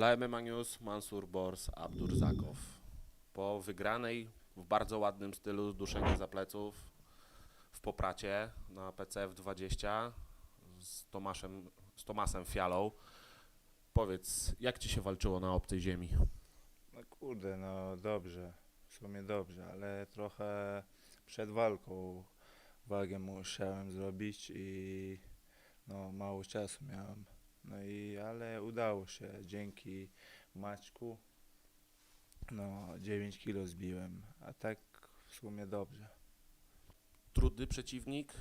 Dla MMA News Mansur Bors Abdurzakow. Po wygranej w bardzo ładnym stylu duszenie za pleców w Popracie na PCF 20 z Tomaszem, z Tomasem Fialą. Powiedz, jak Ci się walczyło na obcej ziemi? No kurde, no dobrze, w sumie dobrze, ale trochę przed walką wagę musiałem zrobić i no mało czasu miałem. No i ale udało się, dzięki Maćku. No 9 kilo zbiłem, a tak w sumie dobrze. Trudny przeciwnik,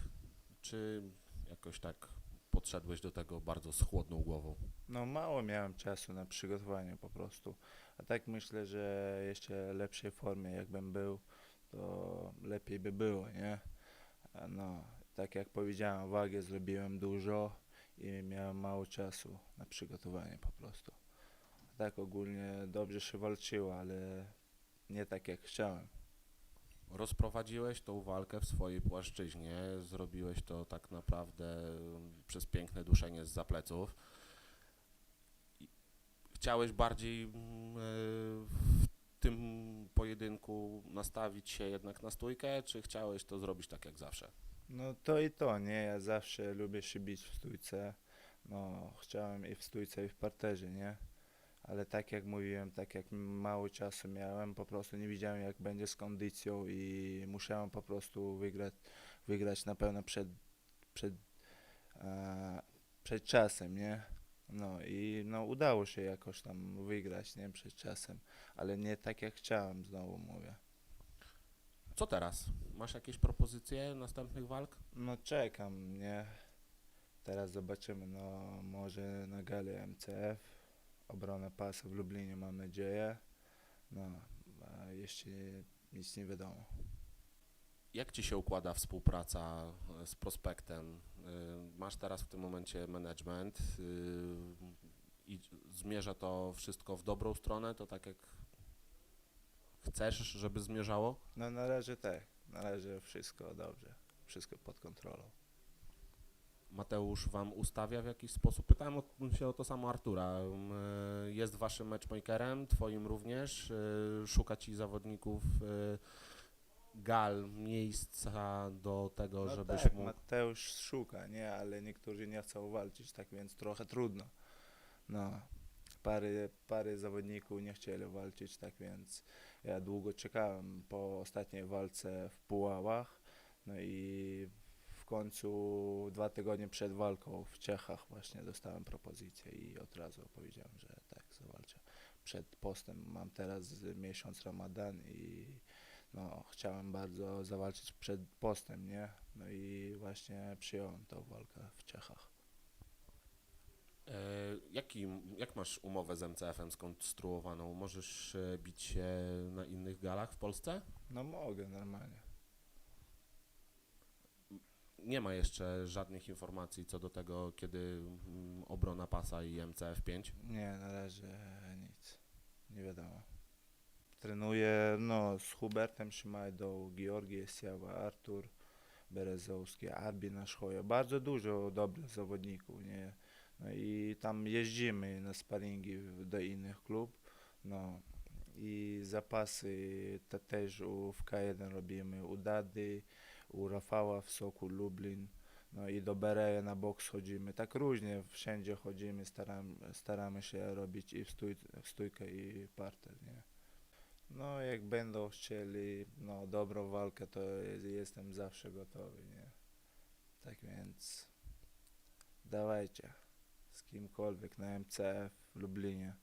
czy jakoś tak podszedłeś do tego bardzo z chłodną głową? No mało miałem czasu na przygotowanie po prostu. A tak myślę, że jeszcze lepszej formie jakbym był, to lepiej by było, nie? No, tak jak powiedziałem, wagę zrobiłem dużo i miałem mało czasu na przygotowanie po prostu. Tak ogólnie dobrze się walczyło, ale nie tak jak chciałem. Rozprowadziłeś tą walkę w swojej płaszczyźnie, zrobiłeś to tak naprawdę przez piękne duszenie z zapleców. Chciałeś bardziej mm, e, w tym pojedynku nastawić się jednak na stójkę, czy chciałeś to zrobić tak jak zawsze? No to i to, nie? Ja zawsze lubię się bić w stójce. No, chciałem i w stójce, i w parterze, nie? Ale tak jak mówiłem, tak jak mało czasu miałem, po prostu nie wiedziałem jak będzie z kondycją i musiałem po prostu wygrać, wygrać na pewno przed, przed, e, przed czasem, nie? No i no udało się jakoś tam wygrać, nie? Przed czasem, ale nie tak jak chciałem, znowu mówię. Co teraz? Masz jakieś propozycje następnych walk? No czekam, nie? Teraz zobaczymy, no może na gali MCF, obronę pasa w Lublinie mam nadzieję. No, a jeszcze nic nie wiadomo. Jak ci się układa współpraca e, z prospektem? Y, Masz teraz w tym momencie management y, i zmierza to wszystko w dobrą stronę, to tak jak chcesz, żeby zmierzało? No na razie tak, na razie wszystko dobrze, wszystko pod kontrolą. Mateusz wam ustawia w jakiś sposób? Pytałem o, się o to samo Artura. Jest waszym matchmakerem, twoim również. Szuka ci zawodników gal, miejsca do tego, No żebyś tak, mógł... Mateusz szuka, nie? Ale niektórzy nie chcą walczyć, tak więc trochę trudno. No, parę, parę zawodników nie chcieli walczyć, tak więc ja długo czekałem po ostatniej walce w Puławach. No i w końcu dwa tygodnie przed walką w Czechach właśnie dostałem propozycję i od razu powiedziałem, że tak, zawalczę. Przed postem mam teraz miesiąc Ramadan i no, chciałem bardzo zawalczyć przed postem, nie? No i właśnie przyjąłem tą walkę w Czechach. E, Jaki, jak masz umowę z MCF-em skonstruowaną? Możesz e, bić się na innych galach w Polsce? No mogę normalnie. Nie ma jeszcze żadnych informacji co do tego, kiedy mm, obrona pasa i MCF 5. Nie, na razie. Trenuję no, z Hubertem Szymajdą, Georgi Siawa, Artur Berezowski, Arbin Naszchoja. Bardzo dużo dobrych zawodników, nie? No i tam jeździmy na sparingi do innych klub. No i zapasy te też u, w K1 robimy u Dady, u Rafała w Soku Lublin. No i do Bereja na boks chodzimy. Tak różnie wszędzie chodzimy, staram, staramy się robić i w, stój, w stójkę i parter, nie? No jak będą chcieli no, dobrą walkę, to jest, jestem zawsze gotowy, nie? Tak więc dawajcie z kimkolwiek na MCF w Lublinie.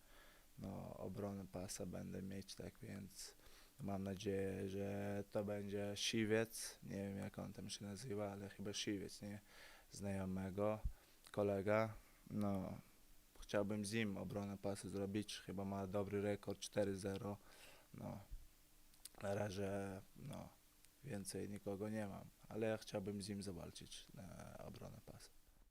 No obronę pasa będę mieć, tak więc mam nadzieję, że to będzie Siwiec, nie wiem jak on tam się nazywa, ale chyba Siwiec, nie? Znajomego, kolega, no chciałbym z nim obronę pasa zrobić, chyba ma dobry rekord 4-0, no na razie, no więcej nikogo nie mam, ale ja chciałbym z nim zawalczyć na obronę pasa.